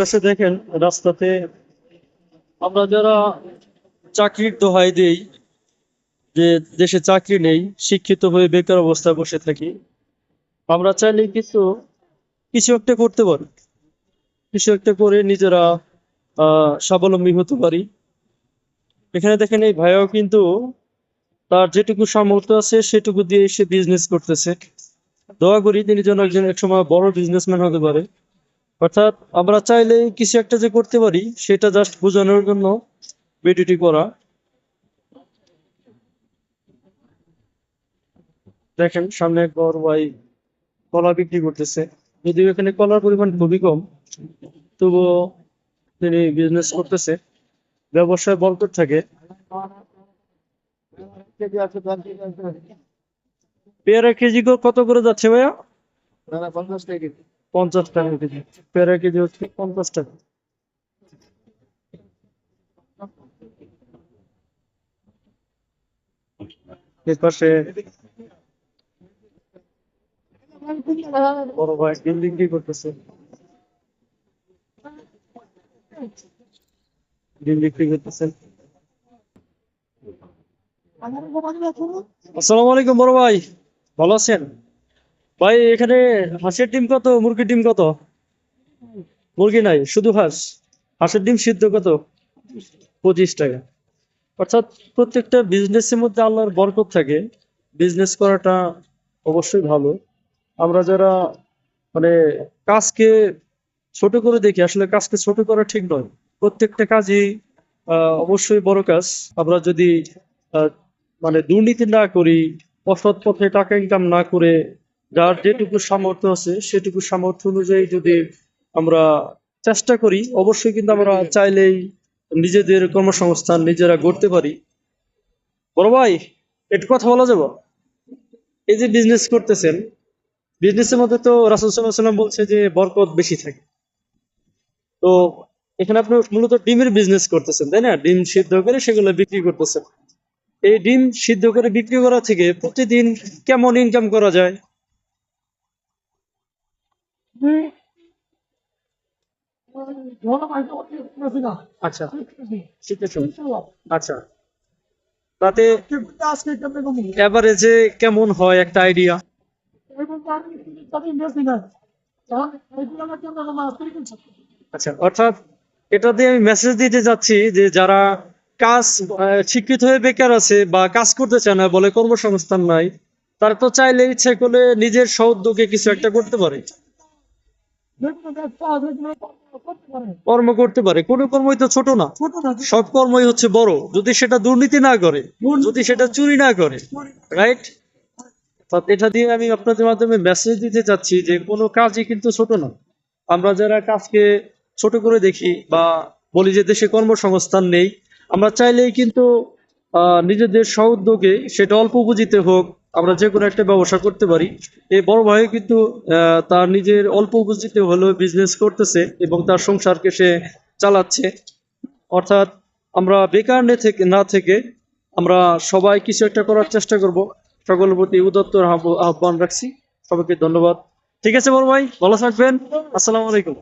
দেখেন, রাস্তাতে আমরা যারা চাকরির দোহাই দেই, যে দেশে চাকরি নেই, শিক্ষিত হয়ে বেকার অবস্থায় বসে থাকি, আমরা চাইলে কিন্তু কিছু একটা করতে পারি। কিছু একটা করে নিজেরা স্বাবলম্বী হতে পারি। এখানে দেখেন এই ভাইয়াও কিন্তু তার যেটুকু সামর্থ্য আছে, সেটুকু দিয়ে সে বিজনেস করতেছে। দোয়া করি তিনি যেন একজন এক সময় বড় বিজনেসম্যান হতে পারে। অর্থাৎ আমরা চাইলে কিছু একটা যে করতে পারি, সেটা জাস্ট বোঝানোর জন্য ভিডিওটি করা। দেখেন, সামনে এক বড় ভাই কলা বিক্রি করতেছে। যদিও এখানে কলার পরিমাণ খুবই কম, তবুও তিনি বিজনেস করতেছে। ব্যবসায় বরকত থাকে। পেয়ারা কেজি কত করে যাচ্ছে ভাইয়া? পঞ্চাশ টাকা কেজি। পেয়ারা কেজি হচ্ছে পঞ্চাশ টাকা। এর পাশে বড় ভাই করতেছে? ডিম বিক্রি করতেছেন আসসালামু আলাইকুম বড় ভাই। ভালো আছেন? ভাই, এখানে হাঁসের ডিম কত? মুরগির ডিম কত? মুরগি নাই, শুধু হাঁস। হাঁসের ডিম সিদ্ধ কত? পঁচিশ টাকা। অর্থাৎ প্রত্যেকটা বিজনেসের মধ্যে আল্লাহর বরকত থাকে। বিজনেস করাটা অবশ্যই ভালো। আমরা যারা মানে কাজকে ছোট করে দেখি, আসলে কাজকে ছোট করা ঠিক নয়। প্রত্যেকটা কাজই অবশ্যই বড় কাজ। আমরা যদি মানে দুর্নীতি না করি, অসৎ পথে টাকা ইনকাম না করে যার যেটুকু সামর্থ্য আছে, সেটুকু সামর্থ্য অনুযায়ী যদি আমরা চেষ্টা করি, অবশ্যই কিন্তু আমরা চাইলেই নিজেদের কর্মসংস্থান নিজেরা গড়তে পারি। বড় ভাই, একটু কথা বলা যাব? এই যে বিজনেস করতেছেন বিজনেসের মধ্যে তো রাসুল সাল্লাম বলছে যে বরকত বেশি থাকে। তো এখানে আপনি মূলত ডিমের বিজনেস করতেছেন, তাই না? ডিম সিদ্ধ করে সেগুলো বিক্রি করতেছেন। এই ডিম সিদ্ধ করে বিক্রি করা থেকে প্রতিদিন কেমন ইনকাম করা যায়? আচ্ছা। আচ্ছা। তাতে এভারেজে কেমন হয় একটা আইডিয়া আচ্ছা অর্থাৎ এটা দিয়ে আমি মেসেজ দিতে যাচ্ছি যে যারা কাজ শিক্ষিত হয়ে বেকার আছে বা কাজ করতে চায় না বলে কর্মসংস্থান নাই তারা তো চাইলে ইচ্ছে করলে নিজের সউদ্যোগে কিছু একটা করতে পারে। কর্ম করতে পারে। কোনো কর্মই তো ছোট না। সব কর্মই হচ্ছে বড়। যদি সেটা দুর্নীতি না করে, যদি সেটা চুরি না করে রাইট এটা দিয়ে আমি আপনাদের মাধ্যমে মেসেজ দিতে চাচ্ছি যে কোনো কাজই কিন্তু ছোট না। আমরা যারা কাজকে ছোট করে দেখি বা বলি যে দেশে কর্মসংস্থান নেই, আমরা চাইলেই কিন্তু নিজেদের সউদ্যোগে সেটা অল্প পুঁজিতে হোক আমরা যে কোনো একটা ব্যবসা করতে পারি। এই বড় ভাই কিন্তু তার নিজের অল্প পুঁজিতে হলেও বিজনেস করতেছে এবং তার সংসারকে সে চালাচ্ছে। অর্থাৎ আমরা বেকার নে থেকে, না থেকে আমরা সবাই কিছু একটা করার চেষ্টা করব। সকলের প্রতি উদত্ত আহ্বান রাখছি। সবাইকে ধন্যবাদ। ঠিক আছে বড় ভাই, ভালো থাকবেন। আসসালামু আলাইকুম।